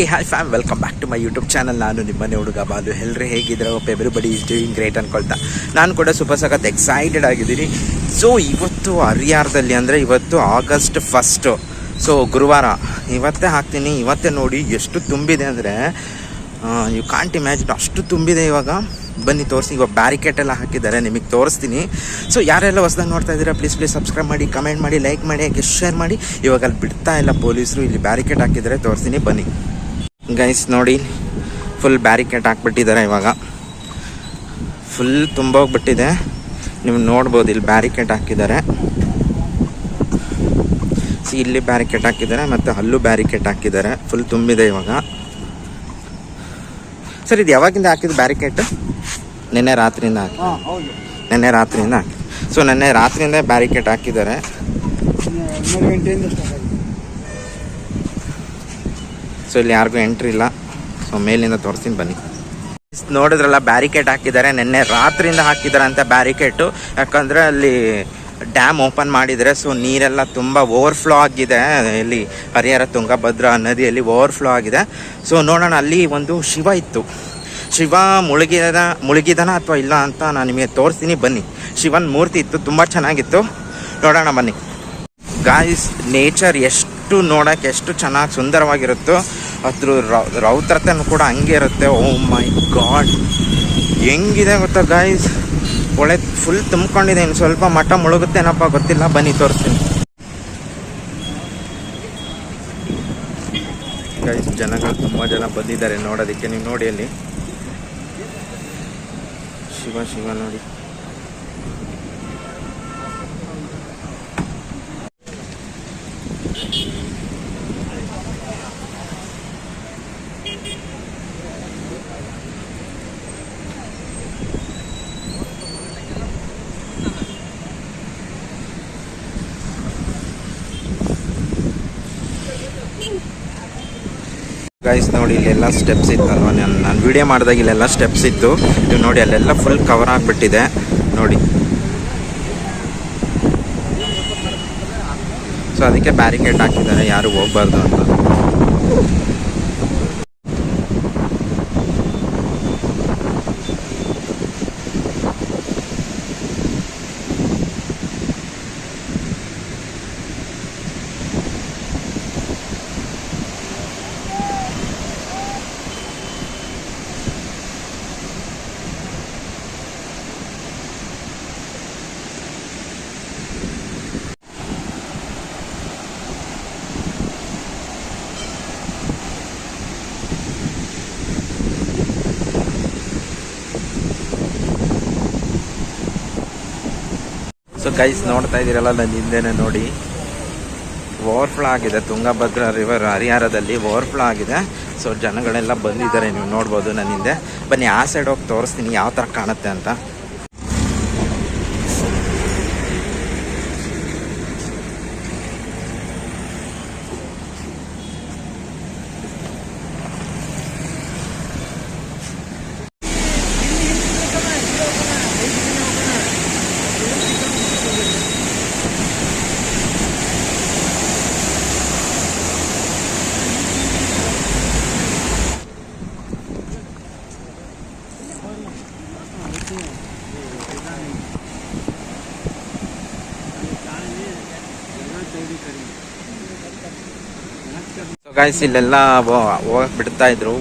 Hey hi fam welcome back to my YouTube channel ನಾನು ನಿಮ್ಮನೆ ಹುಡುಗ ಬಾಲು. ಎಲ್ಲರೂ ಹೇಗಿದ್ರೆ ಒಬ್ಬ ಎವ್ರಿಬಡಿ ಈಸ್ ಡೂಯಿಂಗ್ ಗ್ರೇಟ್ ಅನ್ಕೊಳ್ತಾ. ನಾನು ಕೂಡ ಸೂಪರ್ ಸಖತ್ ಎಕ್ಸೈಟೆಡ್ ಆಗಿದ್ದೀನಿ. ಸೊ ಇವತ್ತು ಹರಿಯಾರದಲ್ಲಿ ಅಂದರೆ ಇವತ್ತು ಆಗಸ್ಟ್ ಫಸ್ಟು ಸೊ ಗುರುವಾರ. ಇವತ್ತೇ ಹಾಕ್ತೀನಿ. ಇವತ್ತೇ ನೋಡಿ ಎಷ್ಟು ತುಂಬಿದೆ ಅಂದರೆ ಯು ಕಾಂಟ್ ಇಮ್ಯಾಜಿನ್ ಅಷ್ಟು ತುಂಬಿದೆ ಇವಾಗ. ಬನ್ನಿ, ತೋರಿಸಿ. ಇವಾಗ ಬ್ಯಾರಿಕೇಟ್ ಎಲ್ಲ ಹಾಕಿದ್ದಾರೆ. ನಿಮಗೆ ತೋರಿಸ್ತೀನಿ. ಸೊ ಯಾರೆಲ್ಲ ಹೊಸ್ದಾಗಿ ನೋಡ್ತಾ ಇದ್ದೀರಾ ಪ್ಲೀಸ್ ಪ್ಲೀಸ್ ಸಬ್ಸ್ಕ್ರೈಬ್ ಮಾಡಿ ಕಮೆಂಟ್ ಮಾಡಿ ಲೈಕ್ ಮಾಡಿ, ಹಾಗೆ ಶೇರ್ ಮಾಡಿ. ಇವಾಗ ಅಲ್ಲಿ ಬಿಡ್ತಾ ಇಲ್ಲ ಪೊಲೀಸರು. ಇಲ್ಲಿ ಬ್ಯಾರಿಕೇಟ್ ಹಾಕಿದ್ದಾರೆ. ತೋರಿಸ್ತೀನಿ. ಬನ್ನಿ. ಗೈಸ್ ನೋಡಿ ಫುಲ್ ಬ್ಯಾರಿಕೇಟ್ ಹಾಕ್ಬಿಟ್ಟಿದ್ದಾರೆ ಇವಾಗ. ಫುಲ್ ತುಂಬ ಹೋಗ್ಬಿಟ್ಟಿದೆ. ನೀವು ನೋಡ್ಬೋದು ಇಲ್ಲಿ ಬ್ಯಾರಿಕೇಟ್ ಹಾಕಿದ್ದಾರೆ. ಸಿ ಇಲ್ಲಿ ಬ್ಯಾರಿಕೇಟ್ ಹಾಕಿದ್ದಾರೆ ಮತ್ತು ಅಲ್ಲೂ ಬ್ಯಾರಿಕೇಟ್ ಹಾಕಿದ್ದಾರೆ. ಫುಲ್ ತುಂಬಿದೆ ಇವಾಗ. ಸರ್ ಇದು ಯಾವಾಗಿಂದ ಹಾಕಿದ್ದು ಬ್ಯಾರಿಕೇಟ್ ನಿನ್ನೆ ರಾತ್ರಿಯಿಂದ ಹಾಕಿ ನಿನ್ನೆ ರಾತ್ರಿಯಿಂದ ಹಾಕಿ ಸೊ ನಿನ್ನೆ ರಾತ್ರಿಯಿಂದ ಬ್ಯಾರಿಕೇಟ್ ಹಾಕಿದ್ದಾರೆ. ಸೊ ಇಲ್ಲಿ ಯಾರಿಗೂ ಎಂಟ್ರಿ ಇಲ್ಲ. ಸೊ ಮೇಲಿಂದ ತೋರಿಸ್ತೀನಿ, ಬನ್ನಿ. ನೋಡಿದ್ರಲ್ಲ ಬ್ಯಾರಿಕೇಡ್ ಹಾಕಿದ್ದಾರೆ. ನಿನ್ನೆ ರಾತ್ರಿಯಿಂದ ಹಾಕಿದ್ದಾರೆ ಅಂತ ಬ್ಯಾರಿಕೇಟು ಯಾಕಂದರೆ ಅಲ್ಲಿ ಡ್ಯಾಮ್ ಓಪನ್ ಮಾಡಿದರೆ ಸೊ ನೀರೆಲ್ಲ ತುಂಬ ಓವರ್ಫ್ಲೋ ಆಗಿದೆ. ಇಲ್ಲಿ ಹರಿಹರ ತುಂಗಭದ್ರಾ ನದಿಯಲ್ಲಿ ಓವರ್ಫ್ಲೋ ಆಗಿದೆ. ಸೊ ನೋಡೋಣ, ಅಲ್ಲಿ ಒಂದು ಶಿವ ಇತ್ತು. ಶಿವ ಮುಳುಗಿದ, ಮುಳುಗಿದನ ಅಥವಾ ಇಲ್ಲ ಅಂತ ನಾನು ನಿಮಗೆ ತೋರಿಸ್ತೀನಿ, ಬನ್ನಿ. ಶಿವನ್ ಮೂರ್ತಿ ಇತ್ತು, ತುಂಬ ಚೆನ್ನಾಗಿತ್ತು. ನೋಡೋಣ, ಬನ್ನಿ. ಗಾಯ್ಸ್ ನೇಚರ್ ಎಷ್ಟು ನೋಡೋಕೆ ಎಷ್ಟು ಚೆನ್ನಾಗಿ ಸುಂದರವಾಗಿರುತ್ತೋ ಅದ್ರ ರೌದ್ರತೆನೂ ಕೂಡ ಹಂಗೆ ಇರುತ್ತೆ. ಓ ಮೈ ಗಾಡ್ ಹೆಂಗಿದೆ ಗೊತ್ತಾ ಗಾಯ್ಸ್ ಒಳೆ ಫುಲ್ ತುಂಬ್ಕೊಂಡಿದೆ. ಇನ್ನು ಸ್ವಲ್ಪ ಮಠ ಮುಳುಗುತ್ತೇನಪ್ಪ ಗೊತ್ತಿಲ್ಲ. ಬನ್ನಿ, ತೋರಿಸ್ತೀನಿ. ಗೈಸ್ ಜನಗಳು ತುಂಬ ಜನ ಬಂದಿದ್ದಾರೆ ನೋಡೋದಕ್ಕೆ. ನೀವು ನೋಡಿ ಅಲ್ಲಿ. ಶಿವ ಶಿವ ನೋಡಿ. ಗೈಸ್ ನೋಡಿ, ಇಲ್ಲೆಲ್ಲ ಸ್ಟೆಪ್ಸ್ ಇತ್ತಲ್ವ ನಾನು ನಾನು ವಿಡಿಯೋ ಮಾಡಿದಾಗ ಇಲ್ಲೆಲ್ಲ ಸ್ಟೆಪ್ಸ್ ಇತ್ತು. ಇದು ನೋಡಿ, ಅಲ್ಲೆಲ್ಲ ಫುಲ್ ಕವರ್ ಆಗಿಬಿಟ್ಟಿದೆ. ನೋಡಿ. ಸೊ ಅದಕ್ಕೆ ಬ್ಯಾರಿಕೇಡ್ ಹಾಕಿದ್ದಾರೆ. ಯಾರು ಹೋಗ್ಬಾರ್ದು ಅಂತ. ಸೊ ಗೈಸ್ ನೋಡ್ತಾ ಇದ್ದೀರಲ್ಲ, ನನ್ನ ಹಿಂದೆನೆ ನೋಡಿ. ಓವರ್ಫ್ಲೋ ಆಗಿದೆ. ತುಂಗಭದ್ರಾ ರಿವರ್ ಹರಿಹರದಲ್ಲಿ ಓವರ್ಫ್ಲೋ ಆಗಿದೆ. ಸೊ ಜನಗಳೆಲ್ಲ ಬಂದಿದ್ದಾರೆ. ನೀವು ನೋಡ್ಬೋದು ನನ್ನ ಹಿಂದೆ. ಬನ್ನಿ, ಆ ಸೈಡ್ ಹೋಗಿ ತೋರಿಸ್ತೀನಿ. ಯಾವ ಥರ ಕಾಣುತ್ತೆ ಅಂತ. ಸೊ ಗೈಸ್ ಇಲ್ಲೆಲ್ಲ ಬಿಡ್ತಾ ಇದ್ರು.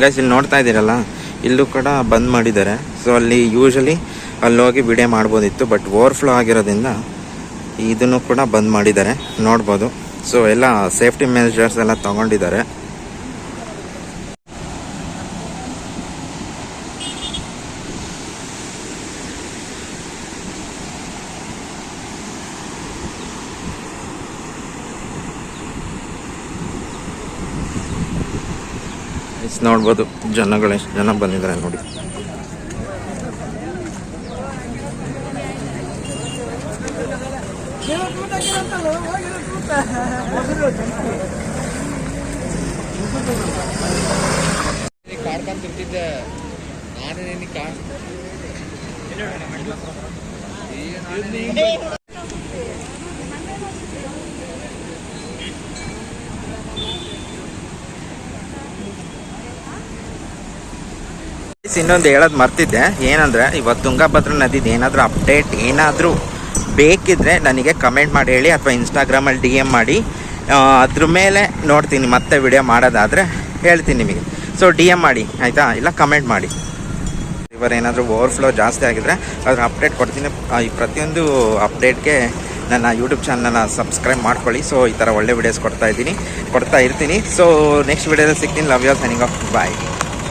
ಗಾಯ್ಸ್ ಇಲ್ಲಿ ನೋಡ್ತಾ ಇದ್ದೀರಲ್ಲ, ಇಲ್ಲೂ ಕೂಡ ಬಂದ್ ಮಾಡಿದ್ದಾರೆ. ಸೊ ಅಲ್ಲಿ ಯೂಶಲಿ ಅಲ್ಲಿ ಹೋಗಿ ವಿಡಿಯೋ ಮಾಡ್ಬೋದಿತ್ತು ಬಟ್ ಓವರ್ಫ್ಲೋ ಆಗಿರೋದ್ರಿಂದ ಇದನ್ನು ಕೂಡ ಬಂದ್ ಮಾಡಿದ್ದಾರೆ. ನೋಡ್ಬೋದು. ಸೊ ಎಲ್ಲ ಸೇಫ್ಟಿ ಮೆಜರ್ಸ್ ಎಲ್ಲ ತಗೊಂಡಿದ್ದಾರೆ. Guys, ನೋಡ್ಬೋದು ಜನಗಳು ಎಷ್ಟು ಜನ ಬಂದಿದ್ದಾರೆ ನೋಡಿ. ಕಾಡ್ಕೊಂತಿರ್ತಿದ್ದೆ ನಾನೇ ನಿನ್ನ ಕಾಡ್ ಇನ್ನೊಂದು ಹೇಳೋದು ಮರ್ತಿದ್ದೆ. ಏನಂದರೆ ಇವತ್ತು ತುಂಗಭದ್ರಾ ನದಿದು ಏನಾದರೂ ಅಪ್ಡೇಟ್ ಏನಾದರೂ ಬೇಕಿದ್ರೆ ನನಗೆ ಕಮೆಂಟ್ ಮಾಡಿ ಹೇಳಿ, ಅಥವಾ ಇನ್ಸ್ಟಾಗ್ರಾಮಲ್ಲಿ ಡಿ ಎಂ ಮಾಡಿ. ಅದ್ರ ಮೇಲೆ ನೋಡ್ತೀನಿ, ಮತ್ತೆ ವಿಡಿಯೋ ಮಾಡೋದಾದರೆ ಹೇಳ್ತೀನಿ ನಿಮಗೆ. ಸೊ ಡಿ ಎಂ ಮಾಡಿ, ಆಯಿತಾ? ಇಲ್ಲ ಕಮೆಂಟ್ ಮಾಡಿ. ಇವರು ಏನಾದರೂ ಓವರ್ಫ್ಲೋ ಜಾಸ್ತಿ ಆಗಿದ್ರೆ ಅದ್ರ ಅಪ್ಡೇಟ್ ಕೊಡ್ತೀನಿ. ಈ ಪ್ರತಿಯೊಂದು ಅಪ್ಡೇಟ್ಗೆ ನನ್ನ ಯೂಟ್ಯೂಬ್ ಚಾನಲ್ನ ಸಬ್ಸ್ಕ್ರೈಬ್ ಮಾಡ್ಕೊಳ್ಳಿ. ಸೊ ಈ ಥರ ಒಳ್ಳೆ ವಿಡಿಯೋಸ್ ಕೊಡ್ತಾ ಇದ್ದೀನಿ, ಕೊಡ್ತಾ ಇರ್ತೀನಿ. ಸೊ ನೆಕ್ಸ್ಟ್ ವಿಡಿಯೋದಲ್ಲಿ ಸಿಗ್ತೀನಿ. Love your signing off bye